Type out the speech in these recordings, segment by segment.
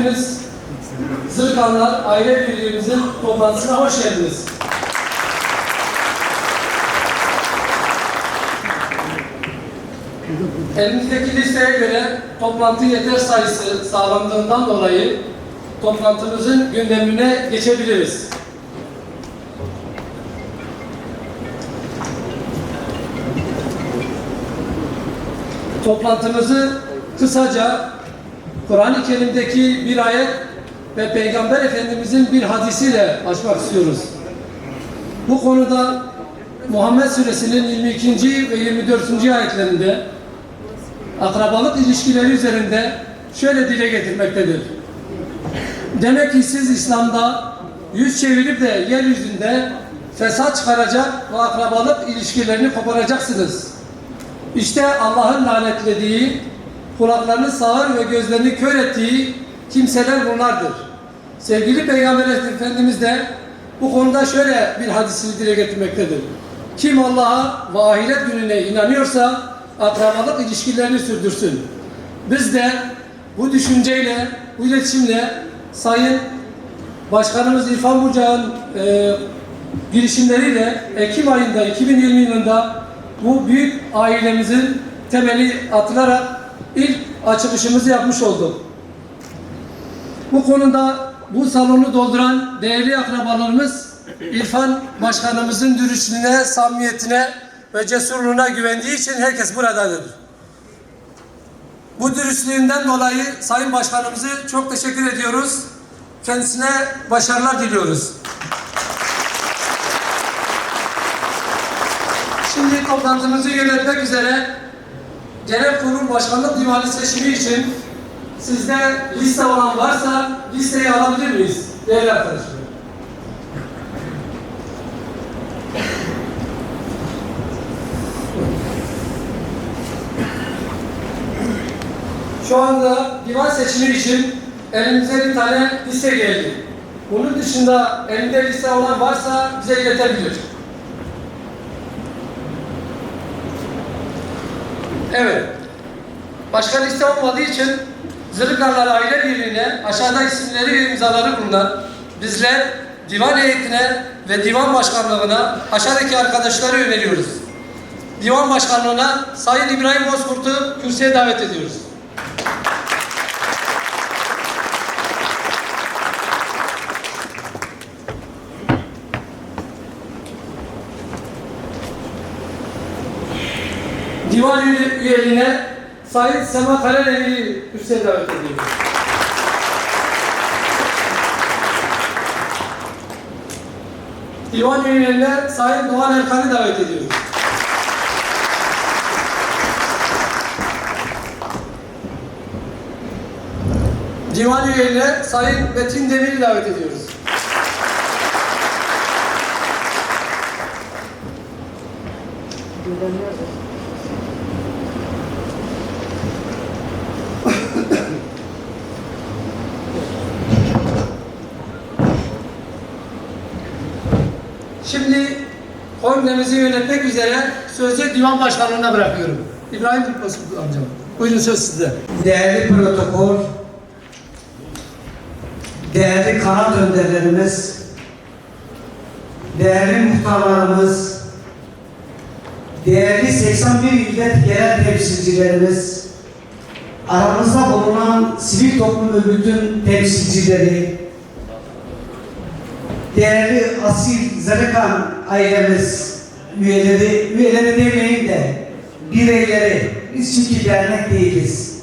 hepiniz Zırkanlar Aile Birliğimizin toplantısına hoş geldiniz. Elimizdeki listeye göre toplantı yeter sayısı sağlandığından dolayı toplantımızın gündemine geçebiliriz. Toplantımızı kısaca Kur'an-ı Kerim'deki bir ayet ve Peygamber Efendimizin bir hadisiyle açmak istiyoruz. Bu konuda Muhammed Suresinin 22. ve 24. ayetlerinde akrabalık ilişkileri üzerinde şöyle dile getirmektedir. Demek ki siz İslam'da yüz çevirip de yeryüzünde fesat çıkaracak ve akrabalık ilişkilerini koparacaksınız. İşte Allah'ın lanetlediği, kulaklarını sağır ve gözlerini kör ettiği kimseler bunlardır. Sevgili Peygamber Efendimiz de bu konuda şöyle bir hadisini dile getirmektedir. Kim Allah'a ve ahiret gününe inanıyorsa akrabalık ilişkilerini sürdürsün. Biz de bu düşünceyle, bu iletişimle Sayın Başkanımız İrfan Bucak'ın e, girişimleriyle Ekim ayında, 2020 yılında bu büyük ailemizin temeli atılarak ilk açılışımızı yapmış olduk. Bu konuda bu salonu dolduran değerli akrabalarımız İrfan Başkanımızın dürüstlüğüne, samimiyetine ve cesurluğuna güvendiği için herkes buradadır. Bu dürüstlüğünden dolayı Sayın Başkanımızı çok teşekkür ediyoruz. Kendisine başarılar diliyoruz. Şimdi toplantımızı yönetmek üzere Genel Kurul Başkanlık Divanı seçimi için sizde liste olan varsa listeyi alabilir miyiz değerli arkadaşlar? Şu anda divan seçimi için elimize bir tane liste geldi. Bunun dışında elinde liste olan varsa bize iletebilir. Evet. Başka liste olmadığı için Zırhkarlar Aile Birliği'ne aşağıda isimleri ve imzaları bulunan bizler divan heyetine ve divan başkanlığına aşağıdaki arkadaşları öneriyoruz. Divan başkanlığına Sayın İbrahim Bozkurt'u kürsüye davet ediyoruz. Divan üye- üyeliğine Sayın Sema Karademir'i kürsüye davet ediyoruz. Divan üyelerine Sayın Doğan Erkan'ı davet ediyoruz. Divan üyelerine Sayın Metin Demir'i davet ediyoruz. Şimdi kongremizi yönetmek üzere sözü divan başkanlığına bırakıyorum. İbrahim Bozkurt amcam. Buyurun söz sizde. Değerli protokol, değerli kanat önderlerimiz, değerli muhtarlarımız, değerli 81 illet genel temsilcilerimiz, aramızda bulunan sivil toplum örgütün temsilcileri, değerli asil Zırıkan ailemiz, üyeleri, üyeleri demeyin de bireyleri, biz çünkü dernek değiliz.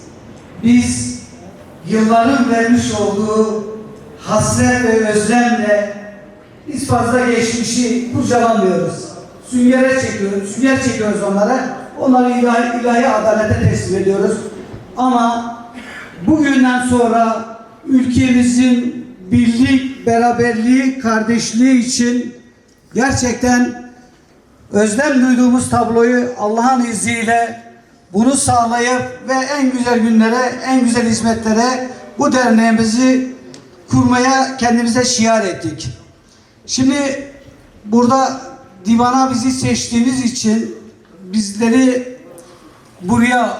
Biz yılların vermiş olduğu hasret ve özlemle biz fazla geçmişi kurcalamıyoruz. Süngere çekiyoruz, sünger çekiyoruz onlara. Onları ilahi, ilahi adalete teslim ediyoruz. Ama bugünden sonra ülkemizin birlik, beraberliği, kardeşliği için gerçekten özlem duyduğumuz tabloyu Allah'ın izniyle bunu sağlayıp ve en güzel günlere, en güzel hizmetlere bu derneğimizi kurmaya kendimize şiar ettik. Şimdi burada divana bizi seçtiğiniz için bizleri buraya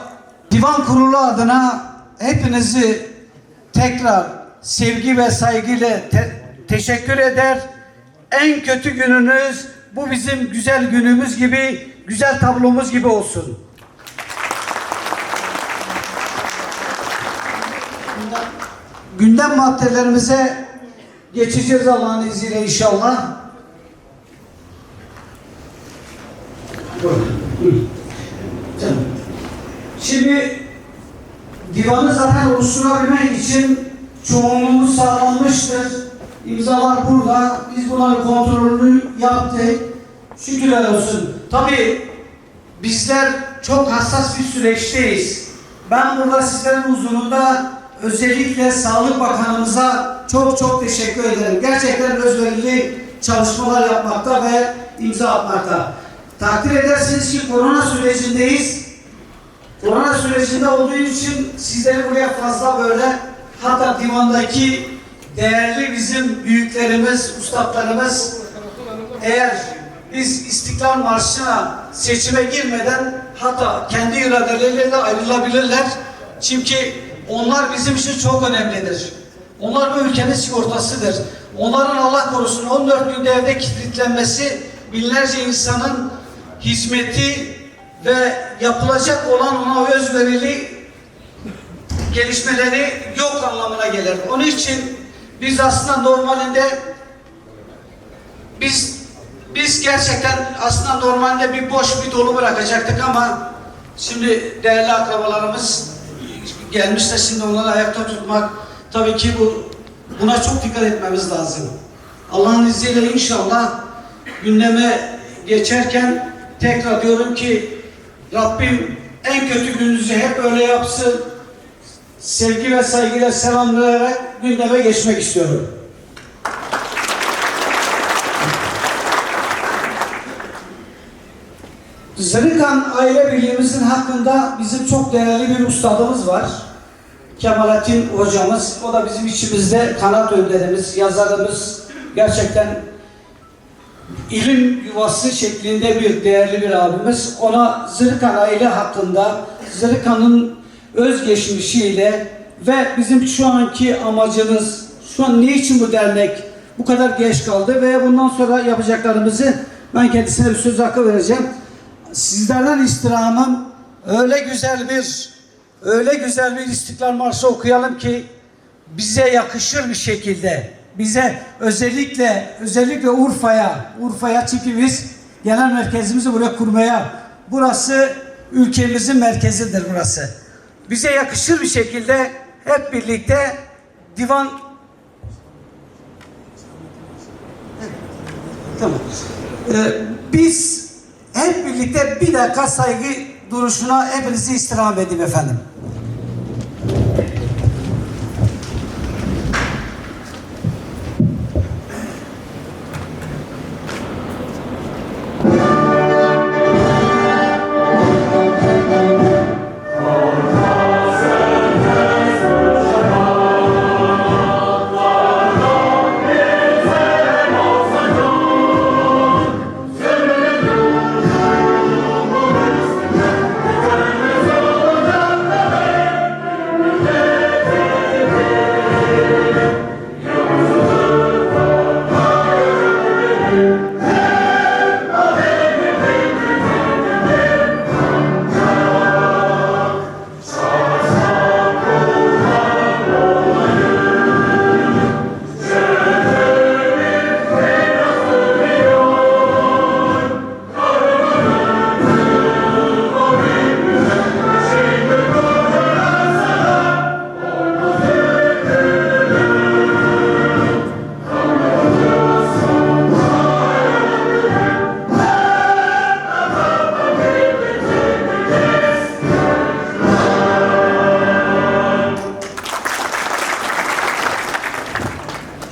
divan kurulu adına hepinizi tekrar sevgi ve saygıyla te- teşekkür eder. En kötü gününüz bu bizim güzel günümüz gibi, güzel tablomuz gibi olsun. Gündem maddelerimize geçeceğiz Allah'ın izniyle inşallah. Şimdi divanı zaten oluşturabilmek için çoğunluğumuz sağlanmıştır. İmzalar burada. Biz bunların kontrolünü yaptık. Şükürler olsun. Tabii bizler çok hassas bir süreçteyiz. Ben burada sizlerin huzurunda özellikle Sağlık Bakanımıza çok çok teşekkür ederim. Gerçekten özverili çalışmalar yapmakta ve imza atmakta. Takdir edersiniz ki korona sürecindeyiz. Korona sürecinde olduğu için sizleri buraya fazla böyle hatta divandaki değerli bizim büyüklerimiz, ustalarımız eğer biz İstiklal Marşı'na seçime girmeden hatta kendi iradeleriyle ayrılabilirler. Çünkü onlar bizim için çok önemlidir. Onlar bu ülkenin sigortasıdır. Onların Allah korusun 14 günde evde kilitlenmesi binlerce insanın hizmeti ve yapılacak olan ona özverili gelişmeleri yok anlamına gelir. Onun için biz aslında normalinde biz biz gerçekten aslında normalde bir boş bir dolu bırakacaktık ama şimdi değerli akrabalarımız gelmiş de şimdi onları ayakta tutmak tabii ki bu buna çok dikkat etmemiz lazım. Allah'ın izniyle inşallah gündeme geçerken tekrar diyorum ki Rabbim en kötü gününüzü hep öyle yapsın. Sevgi ve saygıyla selamlayarak gündeme geçmek istiyorum. Zırıkan Aile Birliğimizin hakkında bizim çok değerli bir ustadımız var. Kemalettin hocamız. O da bizim içimizde kanat önderimiz, yazarımız. Gerçekten ilim yuvası şeklinde bir değerli bir abimiz. Ona Zırıkan aile hakkında, Zırıkan'ın özgeçmişiyle ve bizim şu anki amacımız, şu an ne için bu dernek bu kadar geç kaldı ve bundan sonra yapacaklarımızı ben kendisine bir söz hakkı vereceğim. Sizlerden istirhamım öyle güzel bir öyle güzel bir İstiklal Marşı okuyalım ki bize yakışır bir şekilde bize özellikle özellikle Urfa'ya Urfa'ya çünkü biz genel merkezimizi buraya kurmaya burası ülkemizin merkezidir burası. Bize yakışır bir şekilde hep birlikte divan Tamam. Ee, biz hep birlikte bir dakika saygı duruşuna hepinizi istirham edeyim efendim.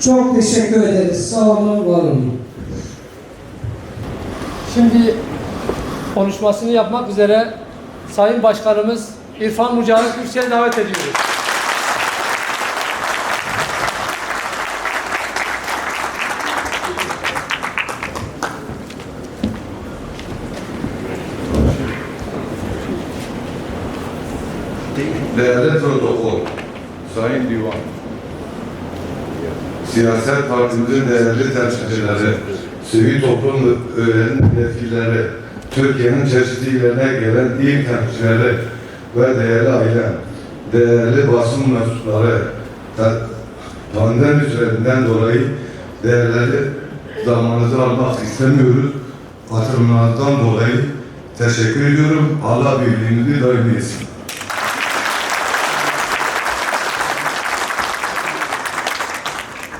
Çok teşekkür ederiz. Sağ olun, var olun. Şimdi konuşmasını yapmak üzere Sayın Başkanımız İrfan Mücahit Gürsel'i davet ediyoruz. Değerli protokol, Sayın Divan, siyaset partimizin değerli temsilcileri, sivil toplum yetkilileri, Türkiye'nin çeşitli illerine gelen il temsilcileri ve değerli ailem, değerli basın mensupları, pandemi sürecinden dolayı değerleri zamanınızı almak istemiyoruz. Hatırlamanızdan dolayı teşekkür ediyorum. Allah birliğinizi daim etsin.